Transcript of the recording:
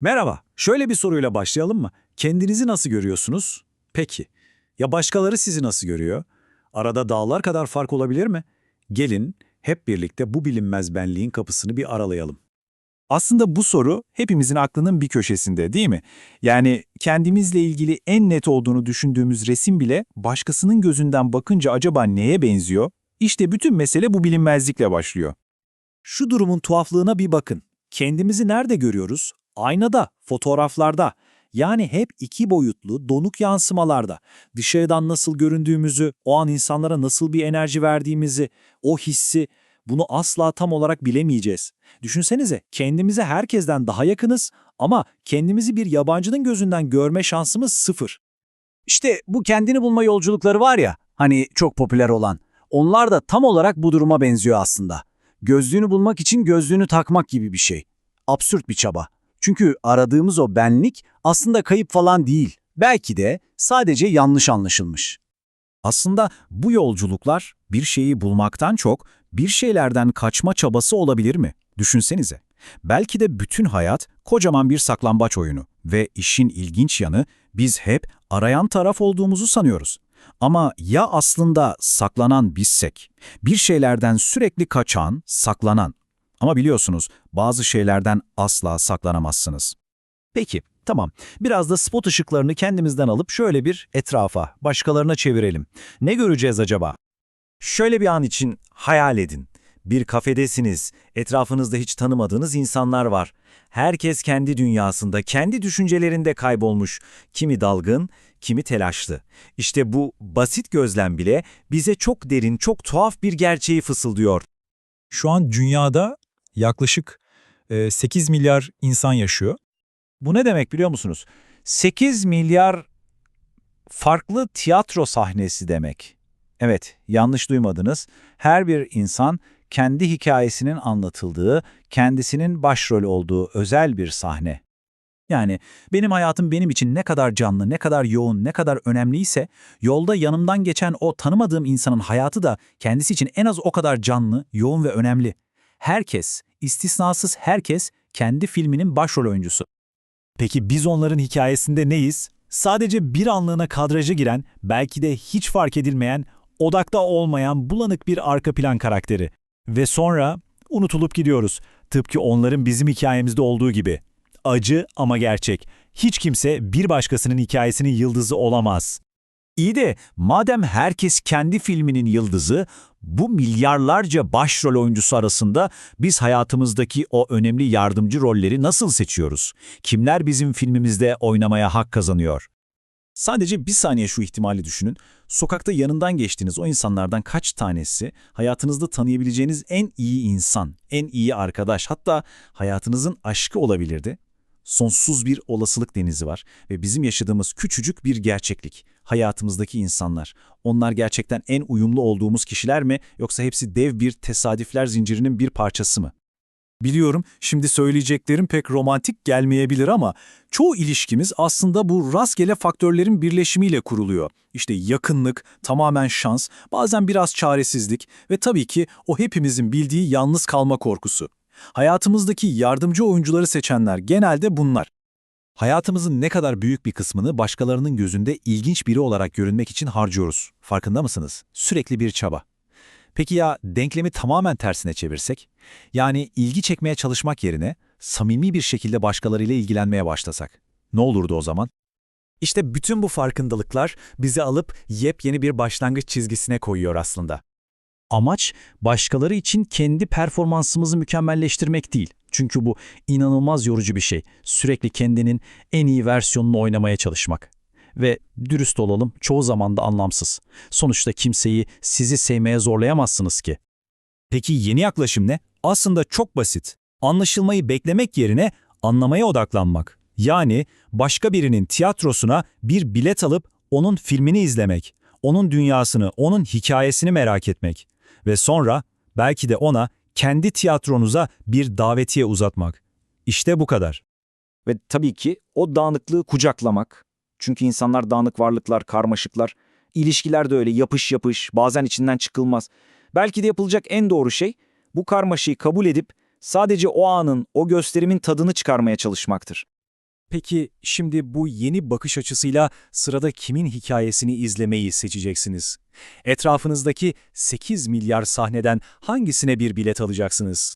Merhaba, şöyle bir soruyla başlayalım mı? Kendinizi nasıl görüyorsunuz? Peki. Ya başkaları sizi nasıl görüyor? Arada dağlar kadar fark olabilir mi? Gelin hep birlikte bu bilinmez benliğin kapısını bir aralayalım. Aslında bu soru hepimizin aklının bir köşesinde değil mi? Yani kendimizle ilgili en net olduğunu düşündüğümüz resim bile başkasının gözünden bakınca acaba neye benziyor? İşte bütün mesele bu bilinmezlikle başlıyor. Şu durumun tuhaflığına bir bakın. Kendimizi nerede görüyoruz? Aynada, fotoğraflarda. Yani hep iki boyutlu, donuk yansımalarda. Dışarıdan nasıl göründüğümüzü, o an insanlara nasıl bir enerji verdiğimizi, o hissi, bunu asla tam olarak bilemeyeceğiz. Düşünsenize, kendimize herkesten daha yakınız ama kendimizi bir yabancının gözünden görme şansımız sıfır. İşte bu kendini bulma yolculukları var ya, hani çok popüler olan. Onlar da tam olarak bu duruma benziyor aslında. Gözlüğünü bulmak için gözlüğünü takmak gibi bir şey. Absürt bir çaba. Çünkü aradığımız o benlik aslında kayıp falan değil. Belki de sadece yanlış anlaşılmış. Aslında bu yolculuklar bir şeyi bulmaktan çok bir şeylerden kaçma çabası olabilir mi? Düşünsenize. Belki de bütün hayat kocaman bir saklambaç oyunu ve işin ilginç yanı biz hep arayan taraf olduğumuzu sanıyoruz. Ama ya aslında saklanan bizsek? Bir şeylerden sürekli kaçan, saklanan. Ama biliyorsunuz bazı şeylerden asla saklanamazsınız. Peki, tamam. Biraz da spot ışıklarını kendimizden alıp şöyle bir etrafa, başkalarına çevirelim. Ne göreceğiz acaba? Şöyle bir an için hayal edin. Bir kafedesiniz, etrafınızda hiç tanımadığınız insanlar var. Herkes kendi dünyasında, kendi düşüncelerinde kaybolmuş. Kimi dalgın, kimi telaşlı. İşte bu basit gözlem bile bize çok derin, çok tuhaf bir gerçeği fısıldıyor. Şu an dünyada yaklaşık e, 8 milyar insan yaşıyor. Bu ne demek biliyor musunuz? 8 milyar farklı tiyatro sahnesi demek. Evet, yanlış duymadınız. Her bir insan kendi hikayesinin anlatıldığı, kendisinin başrol olduğu özel bir sahne. Yani benim hayatım benim için ne kadar canlı, ne kadar yoğun, ne kadar önemliyse, yolda yanımdan geçen o tanımadığım insanın hayatı da kendisi için en az o kadar canlı, yoğun ve önemli. Herkes, istisnasız herkes kendi filminin başrol oyuncusu. Peki biz onların hikayesinde neyiz? Sadece bir anlığına kadraja giren, belki de hiç fark edilmeyen, odakta olmayan bulanık bir arka plan karakteri. Ve sonra unutulup gidiyoruz. Tıpkı onların bizim hikayemizde olduğu gibi. Acı ama gerçek. Hiç kimse bir başkasının hikayesinin yıldızı olamaz. İyi de madem herkes kendi filminin yıldızı, bu milyarlarca başrol oyuncusu arasında biz hayatımızdaki o önemli yardımcı rolleri nasıl seçiyoruz? Kimler bizim filmimizde oynamaya hak kazanıyor? Sadece bir saniye şu ihtimali düşünün. Sokakta yanından geçtiğiniz o insanlardan kaç tanesi hayatınızda tanıyabileceğiniz en iyi insan, en iyi arkadaş, hatta hayatınızın aşkı olabilirdi? Sonsuz bir olasılık denizi var ve bizim yaşadığımız küçücük bir gerçeklik. Hayatımızdaki insanlar. Onlar gerçekten en uyumlu olduğumuz kişiler mi yoksa hepsi dev bir tesadüfler zincirinin bir parçası mı? Biliyorum şimdi söyleyeceklerim pek romantik gelmeyebilir ama çoğu ilişkimiz aslında bu rastgele faktörlerin birleşimiyle kuruluyor. İşte yakınlık, tamamen şans, bazen biraz çaresizlik ve tabii ki o hepimizin bildiği yalnız kalma korkusu. Hayatımızdaki yardımcı oyuncuları seçenler genelde bunlar. Hayatımızın ne kadar büyük bir kısmını başkalarının gözünde ilginç biri olarak görünmek için harcıyoruz. Farkında mısınız? Sürekli bir çaba. Peki ya denklemi tamamen tersine çevirsek? Yani ilgi çekmeye çalışmak yerine samimi bir şekilde başkalarıyla ilgilenmeye başlasak. Ne olurdu o zaman? İşte bütün bu farkındalıklar bizi alıp yepyeni bir başlangıç çizgisine koyuyor aslında. Amaç başkaları için kendi performansımızı mükemmelleştirmek değil. Çünkü bu inanılmaz yorucu bir şey. Sürekli kendinin en iyi versiyonunu oynamaya çalışmak. Ve dürüst olalım çoğu zaman da anlamsız. Sonuçta kimseyi sizi sevmeye zorlayamazsınız ki. Peki yeni yaklaşım ne? Aslında çok basit. Anlaşılmayı beklemek yerine anlamaya odaklanmak. Yani başka birinin tiyatrosuna bir bilet alıp onun filmini izlemek, onun dünyasını, onun hikayesini merak etmek ve sonra belki de ona kendi tiyatronuza bir davetiye uzatmak. İşte bu kadar. Ve tabii ki o dağınıklığı kucaklamak. Çünkü insanlar dağınık varlıklar, karmaşıklar. İlişkiler de öyle yapış yapış, bazen içinden çıkılmaz. Belki de yapılacak en doğru şey bu karmaşayı kabul edip sadece o anın, o gösterimin tadını çıkarmaya çalışmaktır. Peki şimdi bu yeni bakış açısıyla sırada kimin hikayesini izlemeyi seçeceksiniz? Etrafınızdaki 8 milyar sahneden hangisine bir bilet alacaksınız?